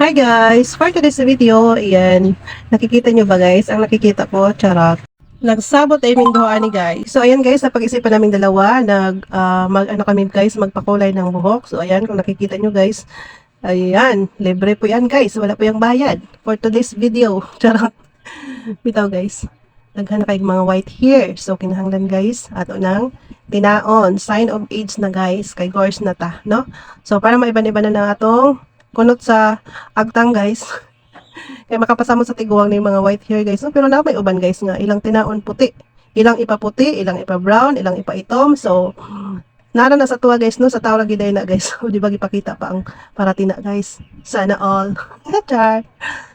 Hi guys! For today's video, ayan, nakikita nyo ba guys? Ang nakikita ko, charot. Nagsabot ay minduhaan ni guys. So ayan guys, napag-isipan namin dalawa, nag, ah, mag, ano kami guys, magpakulay ng buhok. So ayan, kung nakikita nyo guys, ayan, libre po yan guys, wala po yung bayad. For today's video, charot. Bitaw guys, naghanap kayong mga white hair. So kinahanglan guys, ato nang tinaon, sign of age na guys, kay Gors na ta, no? So para maiban-iban na ng atong kunot sa agtang guys. Kaya makapasamo sa tiguang ni mga white hair guys. No? Pero na may uban guys nga, ilang tinaon puti. Ilang ipa puti, ilang ipa brown, ilang ipa itom. So, nara na sa tuwa guys, no? Sa tawag giday na guys. O di ba gipakita pa ang paratina guys. Sana all. Char.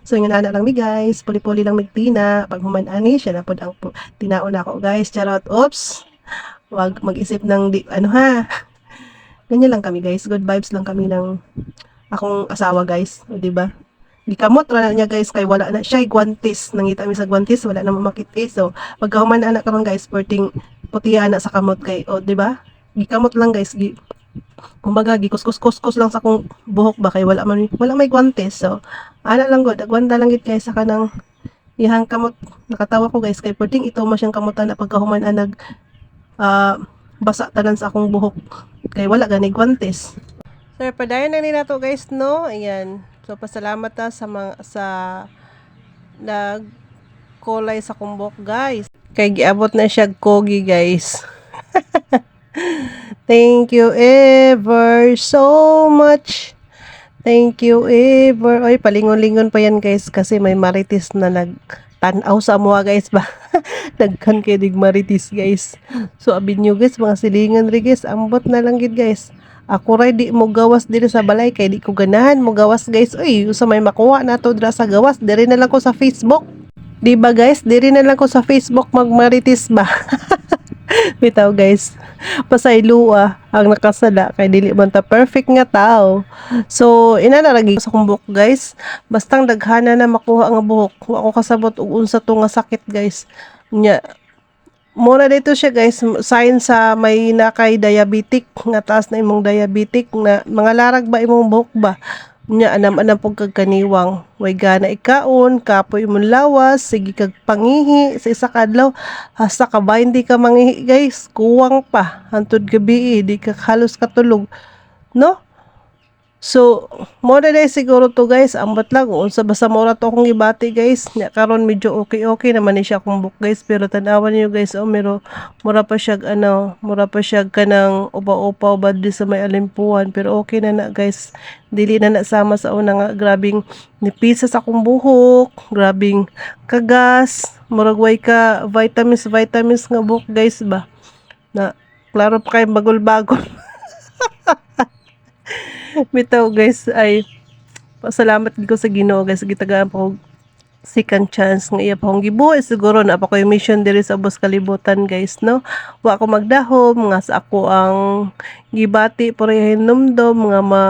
So, yung nana lang mi guys. Puli-puli lang nagtina. Pag human ani, siya na po ang tinaon ako guys. Charot. Oops. Wag mag-isip ng di, ano ha. Ganyan lang kami guys. Good vibes lang kami ng akong asawa guys, o di ba? Gikamot ra niya guys kay wala na siya guantes. Nangita mi sa guantes, wala na mamakiti. So, pagka human anak karon guys, perting putiya na sa kamot kay, o di ba? Gikamot lang guys, gi kumbaga gikuskus-kuskus lang sa akong buhok ba kay wala man wala may guantes. So, ana lang gud, agwanta lang gid guys sa kanang ihang kamot. Nakatawa ko guys kay perting ito mo siyang kamutan na pagka human anag ah, basa tanan sa akong buhok. Kay wala gani guantes. Sir, padayon na nila to guys, no? Ayan. So, pasalamat ta sa mga, sa nag kulay sa kumbok, guys. Kay giabot na siya kogi, guys. Thank you ever so much. Thank you ever. Oy, palingon-lingon pa yan, guys, kasi may marites na nag tanaw sa mga guys ba nagkan kay dig maritis guys so abin nyo guys mga silingan ri guys ambot na lang guys ako ray mo gawas diri sa balay kay di ko ganahan mo gawas guys. Uy sa may makuha na to dira sa gawas diri na lang ko sa Facebook. Di ba guys? Diri na lang ko sa Facebook magmaritis ba? Bitaw guys. Pasaylua ang nakasala kay dili man ta perfect nga tao. So ina na lagi sa kumbok guys. Bastang daghana na makuha nga buhok. Wa ko kasabot og unsa to nga sakit guys. Nya Muna dito siya guys, sign sa may na kay diabetic, nga taas na imong diabetic, na mga larag ba imong buhok ba? Nya anam anam pog kag kaniwang, way gana ikaon, kapoy imong lawas, sige kag pangihi sa isa ka adlaw, hasta ka ba? Hindi ka mangihi guys, kuwang pa, hantod gabi di ka halos katulog, no? So, mo na siguro to guys, ambot lang, unsa basta mo to akong gibati guys, karon medyo okay-okay naman ni siya kung book guys, pero tanawan niyo guys, oh, mero, mura pa siya, ano, mura pa siya kanang upa-upa bad sa may alimpuan, pero okay na na guys, dili na nasama sa una nga, grabing nipisa sa akong buhok, grabing kagas, murag way ka vitamins, vitamins nga buhok guys ba, na, klaro pa kayo bagol-bagol. Bitaw guys ay pasalamat ko sa Ginoo guys. Gitagaan pa ko second chance nga iya pa akong gibuhi. Siguro na pa ko yung mission diri sa Ubos Kalibutan guys no? Wa ako magdahom nga sa ako ang gibati parehin numdom nga ma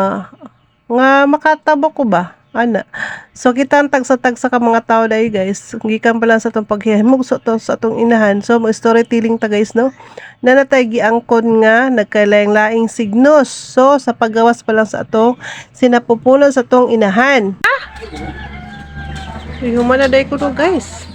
nga makatabo ko ba ana. So kita ang tagsa tagsa ka mga tao dai guys. Gikan pa lang sa tong paghihimog so to sa atong inahan. So mo storytelling ta guys no? Na natay giangkon nga nagkalaing-laing signos. So sa paggawas pa lang sa atong sinapupulan sa atong inahan. Ah! Yung mana day ko to guys